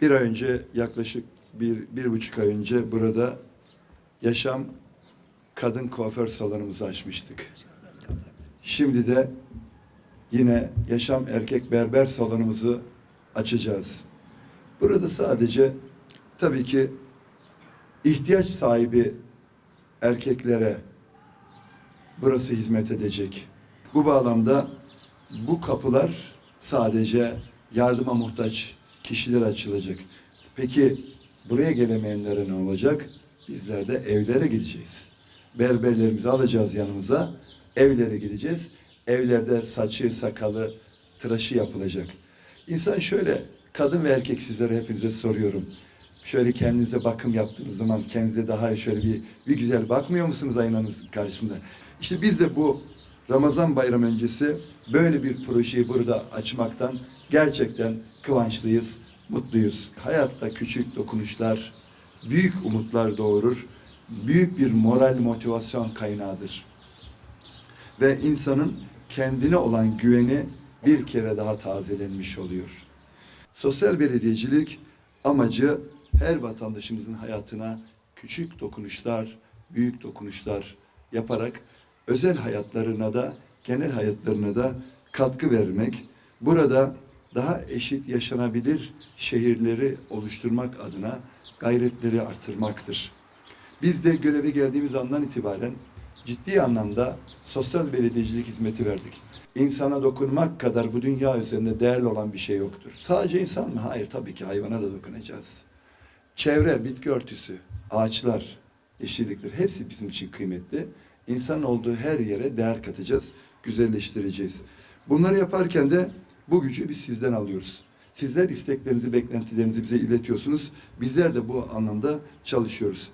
Bir ay önce yaklaşık bir, bir buçuk ay önce burada yaşam kadın kuaför salonumuzu açmıştık. Şimdi de yine yaşam erkek berber salonumuzu açacağız. Burada sadece tabii ki ihtiyaç sahibi erkeklere burası hizmet edecek. Bu bağlamda bu kapılar sadece yardıma muhtaç kişilere açılacak. Peki buraya gelemeyenlere ne olacak? Bizler de evlere gideceğiz. Berberlerimizi alacağız yanımıza. Evlere gideceğiz. Evlerde saçı, sakalı, tıraşı yapılacak. İnsan şöyle, kadın ve erkek sizlere hepinize soruyorum. Şöyle kendinize bakım yaptığınız zaman kendinize daha şöyle bir, bir güzel bakmıyor musunuz aynanın karşısında? İşte biz de bu Ramazan bayram öncesi böyle bir projeyi burada açmaktan gerçekten kıvançlıyız, mutluyuz. Hayatta küçük dokunuşlar büyük umutlar doğurur. Büyük bir moral motivasyon kaynağıdır. Ve insanın kendine olan güveni bir kere daha tazelenmiş oluyor. Sosyal belediyecilik amacı her vatandaşımızın hayatına küçük dokunuşlar, büyük dokunuşlar yaparak özel hayatlarına da genel hayatlarına da katkı vermek. Burada daha eşit yaşanabilir şehirleri oluşturmak adına gayretleri artırmaktır. Biz de göreve geldiğimiz andan itibaren ciddi anlamda sosyal belediyecilik hizmeti verdik. İnsana dokunmak kadar bu dünya üzerinde değerli olan bir şey yoktur. Sadece insan mı? Hayır tabii ki hayvana da dokunacağız. Çevre, bitki örtüsü, ağaçlar, yeşillikler hepsi bizim için kıymetli. İnsan olduğu her yere değer katacağız, güzelleştireceğiz. Bunları yaparken de bu gücü biz sizden alıyoruz. Sizler isteklerinizi, beklentilerinizi bize iletiyorsunuz. Bizler de bu anlamda çalışıyoruz.